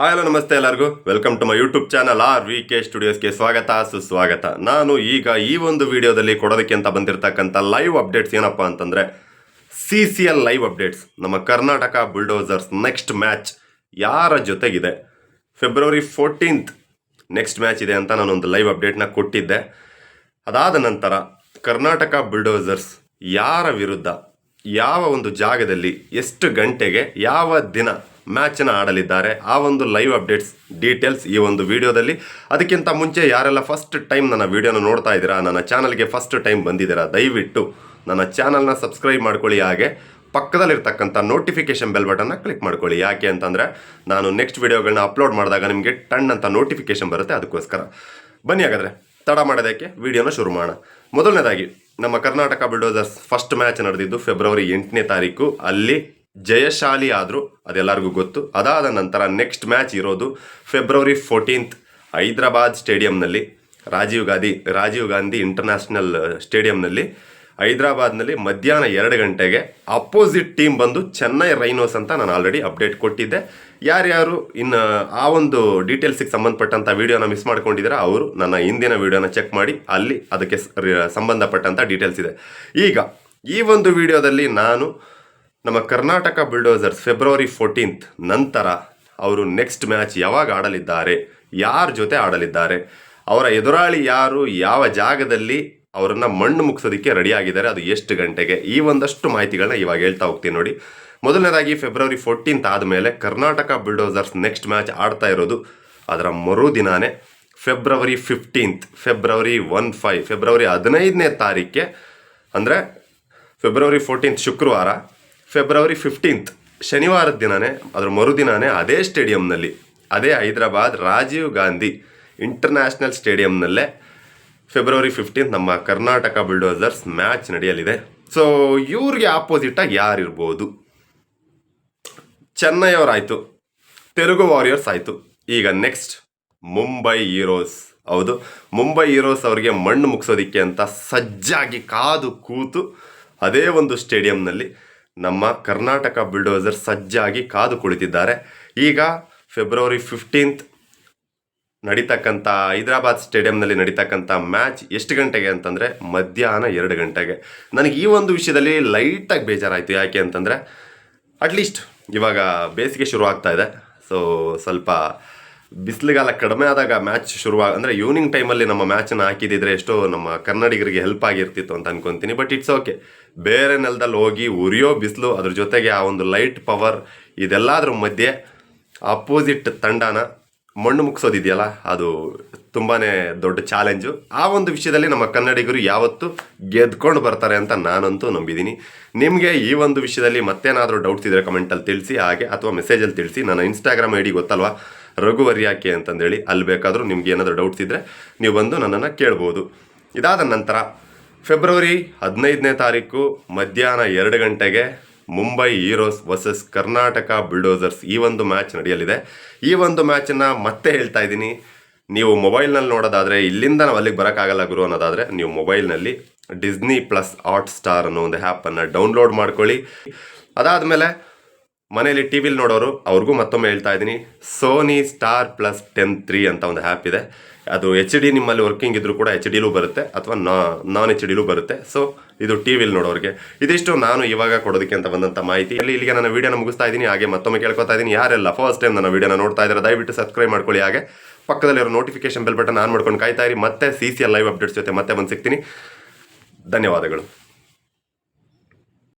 Hi hello ನಮಸ್ತೆ ಎಲ್ಲರಿಗೂ. Welcome to my YouTube channel R V K ಸ್ಟುಡಿಯೋಸ್ಗೆ ಸ್ವಾಗತ, ಸುಸ್ವಾಗತ. ನಾನು ಈಗ ಈ ಒಂದು ವಿಡಿಯೋದಲ್ಲಿ ಕೊಡೋದಕ್ಕೆ ಅಂತ ಬಂದಿರತಕ್ಕಂಥ ಲೈವ್ ಅಪ್ಡೇಟ್ಸ್ ಏನಪ್ಪ ಅಂತಂದರೆ C C L live updates ನಮ್ಮ ಕರ್ನಾಟಕ ಬುಲ್ಡೋಸರ್ಸ್ ನೆಕ್ಸ್ಟ್ ಮ್ಯಾಚ್ ಯಾರ ಜೊತೆಗಿದೆ? ಫೆಬ್ರವರಿ ಫೋರ್ಟೀನ್ತ್ ನೆಕ್ಸ್ಟ್ ಮ್ಯಾಚ್ ಇದೆ ಅಂತ ನಾನೊಂದು ಲೈವ್ ಅಪ್ಡೇಟ್ನ ಕೊಟ್ಟಿದ್ದೆ. ಅದಾದ ನಂತರ ಕರ್ನಾಟಕ ಬುಲ್ಡೋಸರ್ಸ್ ಯಾರ ವಿರುದ್ಧ, ಯಾವ ಒಂದು ಜಾಗದಲ್ಲಿ ಎಷ್ಟು ಗಂಟೆಗೆ, ಯಾವ ದಿನ ಮ್ಯಾಚನ್ನು ಆಡಲಿದ್ದಾರೆ. ಆ ಒಂದು ಲೈವ್ ಅಪ್ಡೇಟ್ಸ್ ಡೀಟೇಲ್ಸ್ ಈ ಒಂದು ವಿಡಿಯೋದಲ್ಲಿ. ಅದಕ್ಕಿಂತ ಮುಂಚೆ ಯಾರೆಲ್ಲ ಫಸ್ಟ್ ಟೈಮ್ ನನ್ನ ವಿಡಿಯೋನ ನೋಡ್ತಾ ಇದ್ದೀರಾ, ನನ್ನ ಚಾನಲ್ಗೆ ಫಸ್ಟ್ ಟೈಮ್ ಬಂದಿದ್ದೀರಾ, ದಯವಿಟ್ಟು ನನ್ನ ಚಾನಲ್ನ ಸಬ್ಸ್ಕ್ರೈಬ್ ಮಾಡ್ಕೊಳ್ಳಿ. ಹಾಗೆ ಪಕ್ಕದಲ್ಲಿರ್ತಕ್ಕಂಥ ನೋಟಿಫಿಕೇಷನ್ ಬೆಲ್ ಬಟನ್ನ ಕ್ಲಿಕ್ ಮಾಡ್ಕೊಳ್ಳಿ. ಯಾಕೆ ಅಂತಂದರೆ, ನಾನು ನೆಕ್ಸ್ಟ್ ವಿಡಿಯೋಗಳನ್ನ ಅಪ್ಲೋಡ್ ಮಾಡಿದಾಗ ನಿಮಗೆ ಟನ್ ಅಂತ ನೋಟಿಫಿಕೇಶನ್ ಬರುತ್ತೆ. ಅದಕ್ಕೋಸ್ಕರ ಬನ್ನಿ ಹಾಗಾದರೆ, ತಡ ಮಾಡೋದಕ್ಕೆ ವಿಡಿಯೋನ ಶುರು ಮಾಡೋಣ. ಮೊದಲನೇದಾಗಿ, ನಮ್ಮ ಕರ್ನಾಟಕ ಬಿಲ್ಡೋಸರ್ಸ್ ಫಸ್ಟ್ ಮ್ಯಾಚ್ ನಡೆದಿದ್ದು ಫೆಬ್ರವರಿ ಎಂಟನೇ ತಾರೀಕು. ಅಲ್ಲಿ ಜಯಶಾಲಿ ಆದರೂ ಅದೆಲ್ಲರಿಗೂ ಗೊತ್ತು. ಅದಾದ ನಂತರ ನೆಕ್ಸ್ಟ್ ಮ್ಯಾಚ್ ಇರೋದು ಫೆಬ್ರವರಿ ಫೋರ್ಟೀನ್ತ್ ಹೈದ್ರಾಬಾದ್ ಸ್ಟೇಡಿಯಂನಲ್ಲಿ, ರಾಜೀವ್ ಗಾಂಧಿ ರಾಜೀವ್ ಗಾಂಧಿ ಇಂಟರ್ನ್ಯಾಷನಲ್ ಸ್ಟೇಡಿಯಂನಲ್ಲಿ, ಹೈದ್ರಾಬಾದ್ನಲ್ಲಿ ಮಧ್ಯಾಹ್ನ ಎರಡು ಗಂಟೆಗೆ ಅಪೋಸಿಟ್ ಟೀಮ್ ಬಂದು ಚೆನ್ನೈ ರೈನೋಸ್ ಅಂತ ನಾನು ಆಲ್ರೆಡಿ ಅಪ್ಡೇಟ್ ಕೊಟ್ಟಿದ್ದೆ. ಯಾರ್ಯಾರು ಇನ್ನು ಆ ಒಂದು ಡೀಟೇಲ್ಸಿಗೆ ಸಂಬಂಧಪಟ್ಟಂಥ ವಿಡಿಯೋನ ಮಿಸ್ ಮಾಡ್ಕೊಂಡಿದ್ದೀರಾ, ಅವರು ನನ್ನ ಹಿಂದಿನ ವಿಡಿಯೋನ ಚೆಕ್ ಮಾಡಿ, ಅಲ್ಲಿ ಅದಕ್ಕೆ ಸಂಬಂಧಪಟ್ಟಂಥ ಡೀಟೇಲ್ಸ್ ಇದೆ. ಈಗ ಈ ಒಂದು ವಿಡಿಯೋದಲ್ಲಿ ನಾನು ನಮ್ಮ ಕರ್ನಾಟಕ ಬುಲ್ಡೋಸರ್ಸ್ ಫೆಬ್ರವರಿ ಫೋರ್ಟೀನ್ತ್ ನಂತರ ಅವರು ನೆಕ್ಸ್ಟ್ ಮ್ಯಾಚ್ ಯಾವಾಗ ಆಡಲಿದ್ದಾರೆ, ಯಾರ ಜೊತೆ ಆಡಲಿದ್ದಾರೆ, ಅವರ ಎದುರಾಳಿ ಯಾರು, ಯಾವ ಜಾಗದಲ್ಲಿ ಅವರನ್ನ ಮಣ್ಣು ಮುಗಿಸೋದಕ್ಕೆ ರೆಡಿಯಾಗಿದ್ದಾರೆ ಅದು ಎಷ್ಟು ಗಂಟೆಗೆ, ಈ ಒಂದಷ್ಟು ಮಾಹಿತಿಗಳನ್ನ ಇವಾಗ ಹೇಳ್ತಾ ಹೋಗ್ತೀನಿ ನೋಡಿ. ಮೊದಲನೇದಾಗಿ ಫೆಬ್ರವರಿ ಫೋರ್ಟೀನ್ತ್ ಆದಮೇಲೆ ಕರ್ನಾಟಕ ಬುಲ್ಡೋಸರ್ಸ್ ನೆಕ್ಸ್ಟ್ ಮ್ಯಾಚ್ ಆಡ್ತಾ ಇರೋದು ಅದರ ಮರುದಿನಾನೇ February fifteenth February one five February ಹದಿನೈದನೇ ತಾರೀಕೆ ಅಂದರೆ ಫೆಬ್ರವರಿ ಫೋರ್ಟೀನ್ತ್ ಶುಕ್ರವಾರ. ಫೆಬ್ರವರಿ ಫಿಫ್ಟೀನ್ತ್ ಶನಿವಾರದ ದಿನವೇ ಅದರ ಮರುದಿನವೇ ಅದೇ ಸ್ಟೇಡಿಯಂನಲ್ಲಿ, ಅದೇ ಹೈದರಾಬಾದ್ ರಾಜೀವ್ ಗಾಂಧಿ ಇಂಟರ್ನ್ಯಾಷನಲ್ ಸ್ಟೇಡಿಯಂನಲ್ಲೇ ಫೆಬ್ರವರಿ ಫಿಫ್ಟೀನ್ತ್ ನಮ್ಮ ಕರ್ನಾಟಕ ಬಿಲ್ಡೋಸರ್ಸ್ ಮ್ಯಾಚ್ ನಡೆಯಲಿದೆ. ಸೊ ಇವ್ರಿಗೆ ಆಪೋಸಿಟಾಗಿ ಯಾರಿರ್ಬೋದು ಚೆನ್ನೈ ಅವರಾಯಿತು ತೆಲುಗು ವಾರಿಯರ್ಸ್ ಆಯಿತು. ಈಗ ನೆಕ್ಸ್ಟ್ ಮುಂಬೈ ಹೀರೋಸ್ ಹೌದು, ಮುಂಬೈ ಹೀರೋಸ್ ಅವರಿಗೆ ಮಣ್ಣು ಮುಗಿಸೋದಿಕ್ಕೆ ಅಂತ ಸಜ್ಜಾಗಿ ಕಾದು ಕೂತು ಅದೇ ಒಂದು ಸ್ಟೇಡಿಯಂನಲ್ಲಿ ನಮ್ಮ ಕರ್ನಾಟಕ ಬಿಲ್ಡೋಸರ್ ಸಜ್ಜಾಗಿ ಕಾದು ಕುಳಿತಿದ್ದಾರೆ. ಈಗ ಫೆಬ್ರವರಿ ಫಿಫ್ಟೀನ್ತ್ ನಡೀತಕ್ಕಂಥ ಹೈದರಾಬಾದ್ ಸ್ಟೇಡಿಯಂನಲ್ಲಿ ನಡೀತಕ್ಕಂಥ ಮ್ಯಾಚ್ ಎಷ್ಟು ಗಂಟೆಗೆ ಅಂತಂದರೆ ಮಧ್ಯಾಹ್ನ ಎರಡು ಗಂಟೆಗೆ. ನನಗೆ ಈ ಒಂದು ವಿಷಯದಲ್ಲಿ ಲೈಟಾಗಿ ಬೇಜಾರಾಯಿತು. ಯಾಕೆ ಅಂತಂದರೆ ಅಟ್ಲೀಸ್ಟ್ ಇವಾಗ ಬೇಸಿಗೆ ಶುರು ಆಗ್ತಾ ಇದೆ. ಸೊ ಸ್ವಲ್ಪ ಬಿಸಿಲುಗಾಲ ಕಡಿಮೆ ಆದಾಗ ಮ್ಯಾಚ್ ಶುರುವಾಗ ಅಂದರೆ ಈವ್ನಿಂಗ್ ಟೈಮಲ್ಲಿ ನಮ್ಮ ಮ್ಯಾಚನ್ನು ಹಾಕಿದಿದ್ರೆ ಎಷ್ಟೋ ನಮ್ಮ ಕನ್ನಡಿಗರಿಗೆ ಹೆಲ್ಪ್ ಆಗಿರ್ತಿತ್ತು ಅಂತ ಅನ್ಕೊತೀನಿ ಬಟ್ ಇಟ್ಸ್ ಓಕೆ ಬೇರೆ ನೆಲದಲ್ಲಿ ಹೋಗಿ ಉರಿಯೋ ಬಿಸಿಲು, ಅದ್ರ ಜೊತೆಗೆ ಆ ಒಂದು ಲೈಟ್ ಪವರ್ ಇದೆಲ್ಲದರ ಮಧ್ಯೆ ಅಪೋಸಿಟ್ ತಂಡನ ಮಣ್ಣು ಮುಗಿಸೋದಿದೆಯಲ್ಲ, ಅದು ತುಂಬಾ ದೊಡ್ಡ ಚಾಲೆಂಜು ಆ ಒಂದು ವಿಷಯದಲ್ಲಿ ನಮ್ಮ ಕನ್ನಡಿಗರು ಯಾವತ್ತೂ ಗೆದ್ಕೊಂಡು ಬರ್ತಾರೆ ಅಂತ ನಾನಂತೂ ನಂಬಿದ್ದೀನಿ ನಿಮಗೆ ಈ ಒಂದು ವಿಷಯದಲ್ಲಿ ಮತ್ತೇನಾದರೂ ಡೌಟ್ಸ್ ಇದ್ದರೆ ಕಮೆಂಟಲ್ಲಿ ತಿಳಿಸಿ, ಹಾಗೆ ಅಥವಾ ಮೆಸೇಜಲ್ಲಿ ತಿಳಿಸಿ. ನನ್ನ ಇನ್ಸ್ಟಾಗ್ರಾಮ್ ಐ ಡಿ ಗೊತ್ತಲ್ವಾ? ರಘುವರ್ ಯಾಕೆ ಅಂತಂದೇಳಿ ಅಲ್ಲಿ ಬೇಕಾದರೂ ನಿಮ್ಗೆ ಏನಾದರೂ ಡೌಟ್ಸ್ ಇದ್ದರೆ ನೀವು ಬಂದು ನನ್ನನ್ನು ಕೇಳ್ಬೋದು. ಇದಾದ ನಂತರ ಫೆಬ್ರವರಿ ಹದಿನೈದನೇ ತಾರೀಕು ಮಧ್ಯಾಹ್ನ ಎರಡು ಗಂಟೆಗೆ Mumbai heroes versus Karnataka bulldozers ಈ ಒಂದು ಮ್ಯಾಚ್ ನಡೆಯಲಿದೆ. ಈ ಒಂದು ಮ್ಯಾಚನ್ನು ಮತ್ತೆ ಹೇಳ್ತಾ ಇದ್ದೀನಿ. ನೀವು ಮೊಬೈಲ್ನಲ್ಲಿ ನೋಡೋದಾದರೆ ಇಲ್ಲಿಂದ ನಾವು ಅಲ್ಲಿಗೆ ಬರೋಕ್ಕಾಗಲ್ಲ ಗುರು ಅನ್ನೋದಾದರೆ ನೀವು ಮೊಬೈಲ್ನಲ್ಲಿ ಡಿಸ್ನಿ ಪ್ಲಸ್ ಹಾಟ್ ಸ್ಟಾರ್ ಅನ್ನೋ ಒಂದು ಆ್ಯಪನ್ನು ಡೌನ್ಲೋಡ್ ಮಾಡ್ಕೊಳ್ಳಿ. ಅದಾದಮೇಲೆ ಮನೇಲಿ ಟಿ ವಿಲಿ ನೋಡೋರು, ಅವ್ರಿಗೂ ಮತ್ತೊಮ್ಮೆ ಹೇಳ್ತಾ ಇದ್ದೀನಿ Sony Star Plus ten three ಅಂತ ಒಂದು ಆ್ಯಪ್ ಇದೆ. ಅದು ಎಚ್ ಡಿ ನಿಮ್ಮಲ್ಲಿ ವರ್ಕಿಂಗ್ ಇದ್ದರೂ ಕೂಡ ಎಚ್ ಡಿಲೂ ಬರುತ್ತೆ, ಅಥವಾ ನಾನ್ ಎಚ್ ಡಿಲೂ ಬರುತ್ತೆ. ಸೊ ಇದು ಟಿ ವಿಲಿ ನೋಡೋರಿಗೆ. ಇದಿಷ್ಟು ನಾನು ಇವಾಗ ಕೊಡೋದಕ್ಕೆ ಅಂತ ಬಂದಂಥ ಮಾಹಿತಿ. ಇಲ್ಲಿ, ಇಲ್ಲಿಗೆ ನಾನು ವೀಡಿಯೋನ ಮುಗಿಸ್ತಾ ಇದ್ದೀನಿ, ಹಾಗೆ ಮತ್ತೊಮ್ಮೆ ಕೇಳ್ಕೊತಾ ಇದ್ದೀನಿ. ಯಾರೆಲ್ಲ ಫಸ್ಟ್ ಟೈಮ್ ನನ್ನ ವೀಡಿಯೋನ ನೋಡ್ತಾ ಇದ್ದಾರೆ, ದಯವಿಟ್ಟು ಸಬ್ಸ್ಕ್ರೈಬ್ ಮಾಡ್ಕೊಳ್ಳಿ. ಹಾಗೆ ಪಕ್ಕದಲ್ಲಿರೋ ನೋಟಿಫಿಕೇಶನ್ ಬೆಲ್ ಬಟನ್ ಆನ್ ಮಾಡ್ಕೊಂಡು ಕಾಯ್ತಾ ಇರಿ. ಮತ್ತೆ ಸಿ ಸಿ ಲೈವ್ ಅಪ್ಡೇಟ್ಸ್ ಜೊತೆ ಮತ್ತೆ ಬಂದು ಸಿಗ್ತೀನಿ. ಧನ್ಯವಾದಗಳು.